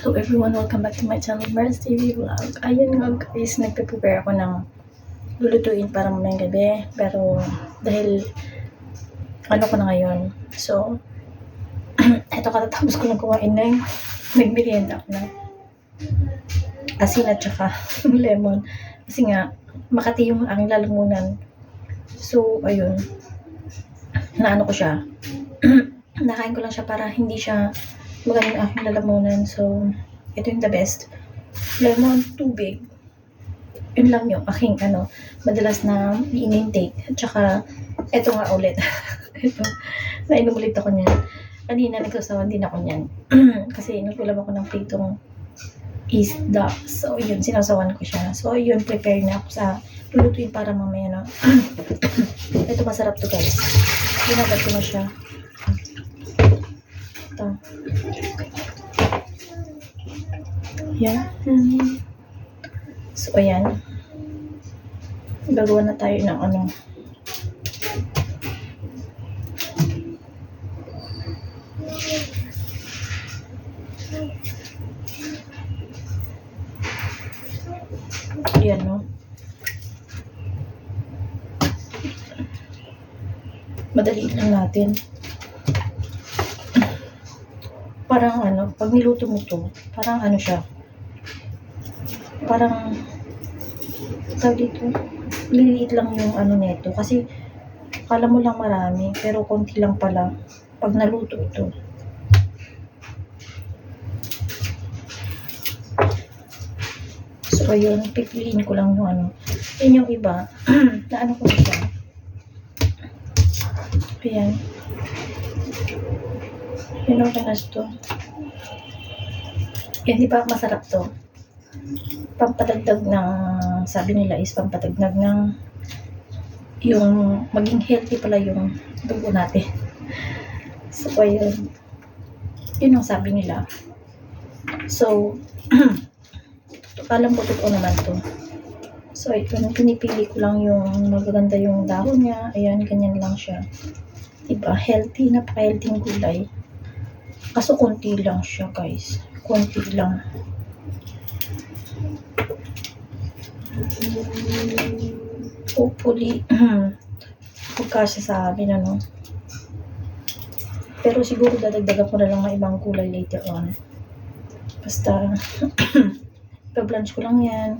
Hello everyone, welcome back to my channel, Mars TV Vlog. Ayun nga guys, nagpe-prepare ako ng lulutuin para mamayang gabi. Pero dahil ano ko na ngayon, so eto katatapos ko lang kumain na yung nagmerienda ako na asin at saka lemon. Kasi nga, makati yung aking lalamunan. So, ayun. Naano ko siya. Nakain ko lang siya para hindi siya magaling ang aking lalamunan. So, ito yung the best. Lemon, tubig. Yun lang yung aking ano, madalas na in-intake. At saka, ito nga ulit. ito, nainom ulit ako niyan. Kanina nagsasawan din ako niyan. Kasi nagkulam ako ng pritong isda. So, yun, sinasawan ko siya. So, yun, prepare na ako sa lulutuin para mamaya na. ito masarap to guys. Ginagad ko na siya. Ito. Yan. So, ayan. Gagawa na tayo ng ano. Ayan, no? Madali lang natin. Parang ano, pag niluto mo to, parang ano siya, parang tawag dito, liliit lang yung ano neto. Kasi, kala mo lang marami, pero konti lang pala pag naluto ito. So, ayun, pipiliin ko lang yung ano. Yun yung iba, na ano ko siya. Ayan. Ang tanas to. Yan, di ba masarap to? Pampatagdag ng, sabi nila is pampatagdag ng yung maging healthy pala yung dugo natin. So, ayun. Yun ang sabi nila. So, alam ko totoo naman to. So, ito, nung pinipili ko lang yung magaganda yung dahon niya. Ayan, ganyan lang siya. Diba? Healthy, napaka-healthy yung gulay. Kaso konti lang siya, guys. Konti lang. Hopefully, pagkasya sa amin, ano. Pero siguro dadagdagan ko na lang ng ibang kulay later on. Basta, pa-blanch ko lang yan.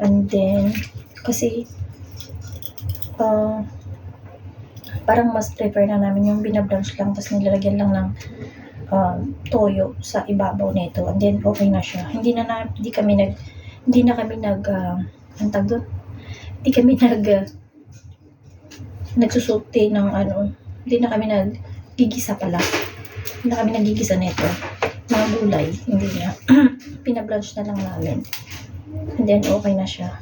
And then, kasi, uh, parang mas prefer na namin yung binablanch lang, tapos nilalagyan lang ng uh, toyo sa ibabaw nito. And then, okay na siya. Hindi na, na hindi kami nag, hindi na kami nag, uh, ang tag doon? Hindi kami nag, uh, nagsusulte ng ano, hindi na kami nag, gigisa pala. Hindi na kami nagigisa nito. Mga gulay, hindi na. Pinablanch na lang namin. And then, okay na siya.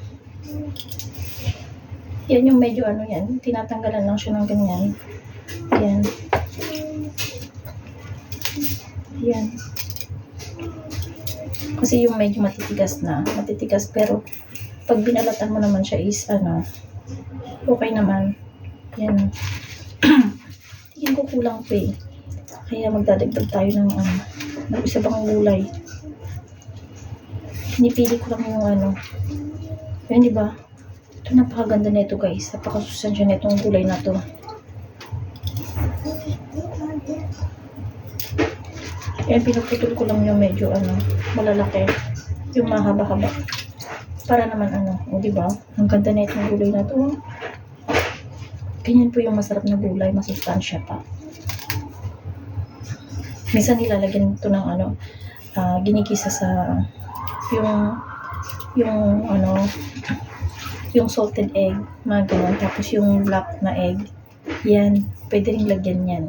Yan yung medyo ano yan. Tinatanggalan lang siya ng ganyan. Yan. Yan. Kasi yung medyo matitigas na. Matitigas pero pag binalatan mo naman siya is ano, okay naman. Yan. Tingin ko kulang pa eh. Kaya magdadagdag tayo ng ano, ng isa pang gulay. Pinipili ko lang yung ano. Yan, di ba? Ito napakaganda nito guys. Napakasustansya nitong gulay na to. Yan, pinuputol ko lang yung medyo ano, malalaki. Yung mahaba-haba. Para naman ano, o di ba? Ang ganda nitong gulay na to. Ganyan po yung masarap na gulay, masustansya pa. Minsan nilalagyan ito ng ano, ah, ginikisa sa yung yung ano yung salted egg, mga ganun. Tapos yung black na egg, yan, pwede rin lagyan yan.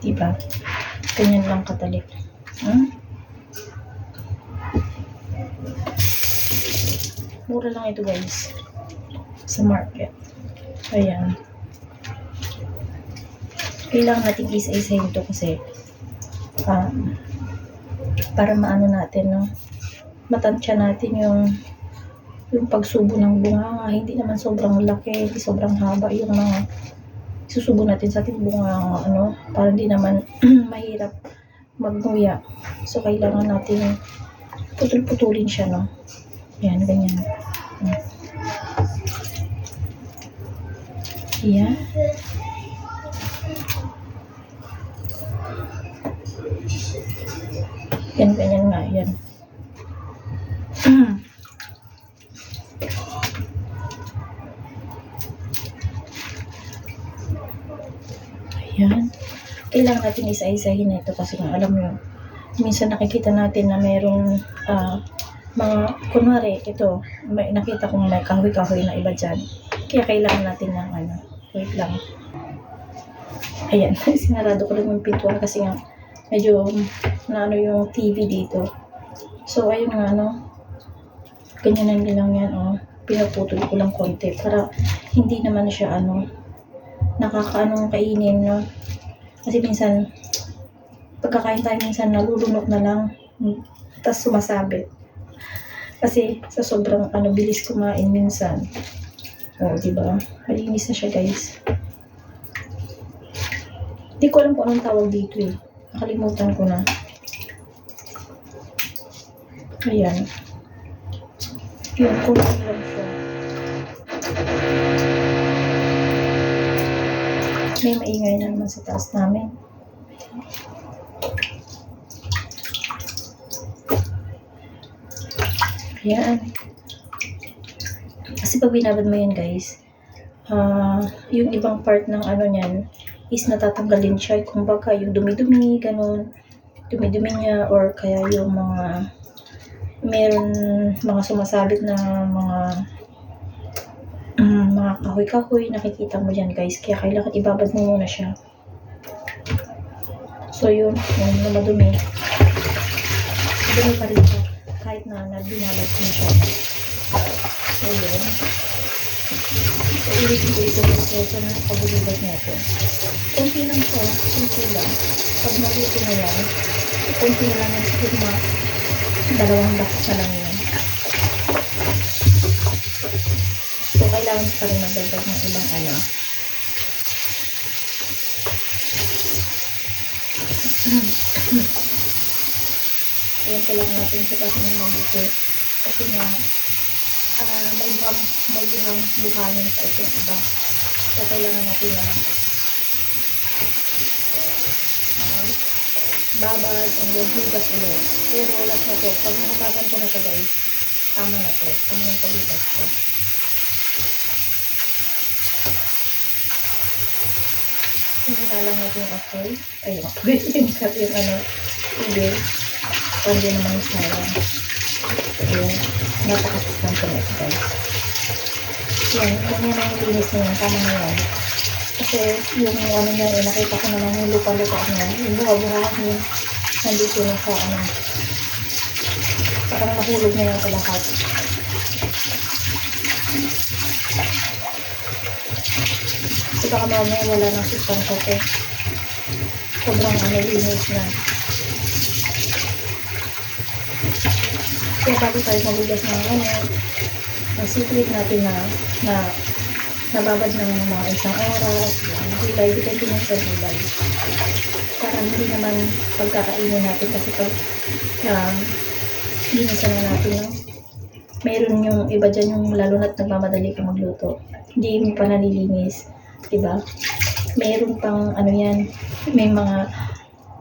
Diba? Ganyan lang katalik. Hmm? Mura lang ito guys. Sa market. Ayan. Kailangan natin isa-isahin ito kasi um, para maano natin, no? Matansya natin yung yung pagsubo ng bunga. Hindi naman sobrang laki, hindi sobrang haba yung mga isusubo natin sa ating bunga, ano, para hindi naman mahirap magnguya. So, kailangan natin putol-putulin siya, no? Yan, ganyan. Yan. Yan, ganyan nga, yan. Ayan. Kailangan natin isa-isahin ito kasi nga alam nyo, minsan nakikita natin na mayroong ah, mga, kunwari, ito, may, nakita kong may kahoy-kahoy na iba dyan. Kaya kailangan natin ng ano, wait lang. Ayan, sinarado ko lang yung pintuan kasi nga medyo na ano yung TV dito. So, ayun nga, ano, ganyan lang yan, oh. Pinaputol ko lang konti para hindi naman siya, ano, nakakaanong kainin, no? Kasi minsan, pagkakain tayo minsan, nalulunok na lang, tapos sumasabit. Kasi sa sobrang ano, bilis kumain minsan. O, di ba? Malinis na siya, guys. Hindi ko alam kung anong tawag dito eh. Nakalimutan ko na. Ayan. Yun, kulang lang siya. May maingay na naman sa taas namin. Ayan. Kasi pag binabad mo yan guys, ah yung ibang part ng ano niyan is natatanggalin siya. Kung baka yung dumi-dumi, ganun. Dumi-dumi niya or kaya yung mga meron mga sumasabit na mga mga kahoy-kahoy nakikita mo dyan guys. Kaya kailangan ibabad mo muna siya. So yun. Yun na madumi. Madumi pa rin siya. Kahit na nabinabad ko siya. So yun. So ulitin ko ito. Proseso na pagbulibad nito konti lang siya. Konti lang. Pag naluto na yan konti na lang siguro mga dalawang box lang yun So, kailangan pa rin magdagdag ng ibang ano. Ayan, kailangan natin siya kasi ng mabuti. Kasi nga, ah may buhang, may buhang buhangin sa itong iba. Kaya kailangan natin na ah, babad and then hugas ulit. Pero last na to, pag nahugasan ko na siya guys, tama na to. Tama yung paghugas ko. Hindi na lang natin yung apoy. Ay, yung apoy. Cut yung ano, tubig. Hindi naman yung sayang. Ayan. Napakasistan ko na guys. Yan. Ganyan na yung linis na yan. Tama na yan. Kasi yung ano niya, eh, nakita ko naman yung lupa-lupa niya. Yung buha-buha niya. Nandito na sa ano. Parang nahulog na yung kalahat. Baka mamaya wala ng sustansya to. Sobrang ano, linis na. Kaya bago tayo magugas ng ano, ang secret natin na, na nababad ng mga isang oras, yan, gulay, depende na sa. Para hindi naman pagkakainin natin kasi pag um, na natin, no? Meron yung iba dyan yung lalo na't nagmamadali ka magluto. Hindi mo pa nalilinis. Diba? Meron pang ano yan, may mga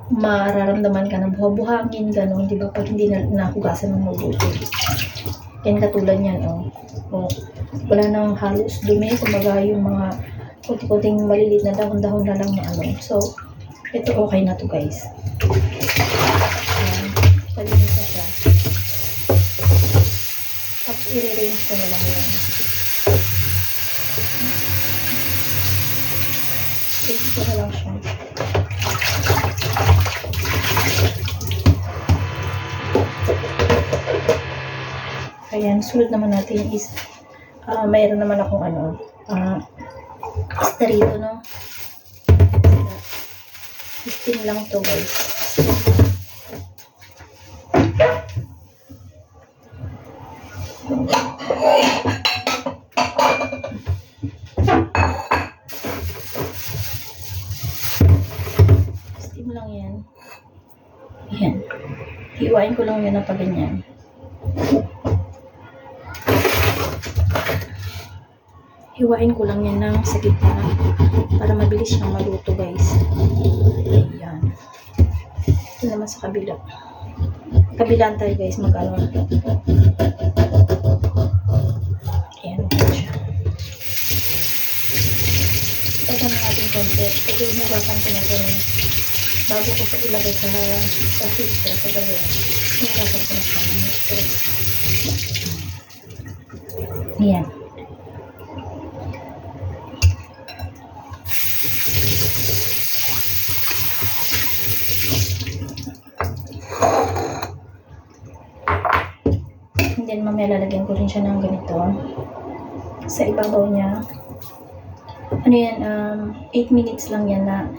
mararamdaman ka ng buha-buhangin, gano'n, di ba? Pag hindi na nahugasan ng mabuti. Yan katulad yan, oh. oh. Wala nang halos dumi, kumbaga yung mga kunti-kunting malilit na dahon-dahon na lang na ano. So, ito okay na to guys. Ayan. Palinis na siya. Tapos i-range ko na lang yan. Ko na lang siya. Ayan, sunod naman natin is, ah mayroon naman akong ano, ah starito, no? Steam lang to, guys. mo Yan na pa ganyan. Hiwain ko lang yan ng sa gitna para mabilis siyang maluto guys. Ayan. Ito naman sa kabila. Kabilaan tayo guys, siya. Ito na natin konti. Ito yung ko na ito. Bago ko pa ilagay sa sa freezer sa gabi. Ayan. And then mamaya lalagyan ko rin siya ng ganito. Sa ibabaw niya. Ano yan, um, 8 minutes lang yan na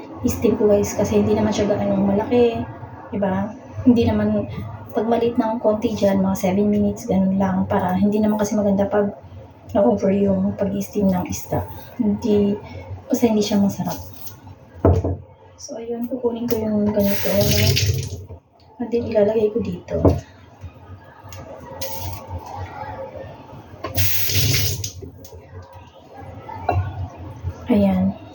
guys kasi hindi naman siya gaano malaki. Diba? Hindi naman, pag maliit ng konti dyan, mga 7 minutes, ganun lang. Para hindi naman kasi maganda pag na-over yung pag-steam ng isda. Hindi, basta hindi siya masarap. So, ayun, kukunin ko yung ganito. And then, ilalagay ko dito. Ayan.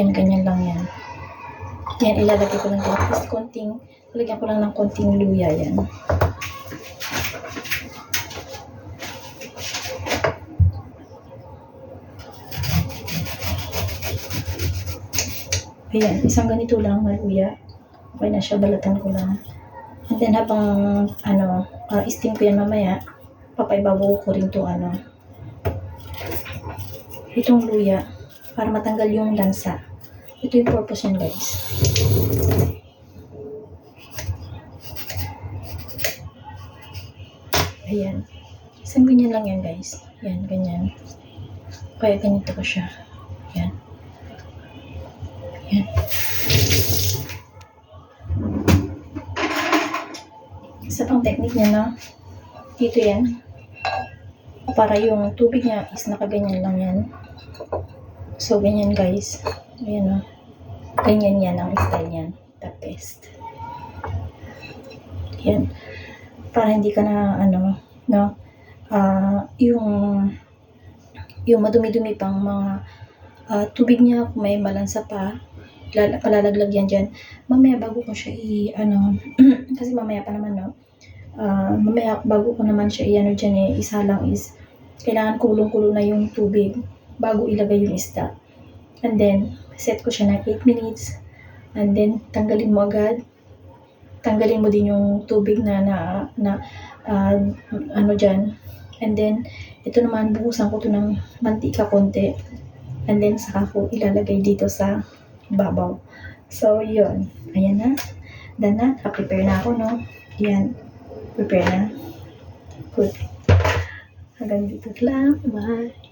Yan, ganyan lang yan. Yan, ilalagay ko lang dito. Tapos konting, lalagyan ko lang ng konting luya yan. Ayan, isang ganito lang na luya. Okay na siya, balatan ko lang. And then habang ano, uh, steam ko yan mamaya, papaibabaw ko rin to ano, itong luya para matanggal yung lansa. Ito yung purpose yan guys. Ayan. Isang ganyan lang yan guys. Yan, ganyan. Kaya ganito ko siya. Yan. Yan. Isa pang technique niya na dito yan. Para yung tubig niya is nakaganyan lang yan. So, ganyan guys. Ayan o. Ganyan yan ang style niyan. The best. Yan. Para hindi ka na, ano, no, ah, yung, yung madumi-dumi pang mga ah, tubig niya, kung may malansa pa, lala, palalaglag yan dyan. Mamaya bago ko siya i, ano, kasi mamaya pa naman, no, ah, mamaya bago ko naman siya i-ano dyan eh, isa lang is, kailangan kulong-kulo na yung tubig bago ilagay yung isda. And then, set ko siya na 8 minutes. And then, tanggalin mo agad. Tanggalin mo din yung tubig na, na, na ah, ano dyan. And then, ito naman, buhusan ko to ng mantika konti. And then, saka ko ilalagay dito sa babaw. So, yun. Ayan na. Done na. Naka-prepare na ako, no? Yan. Prepare na. Good. Hanggang dito lang. Bye.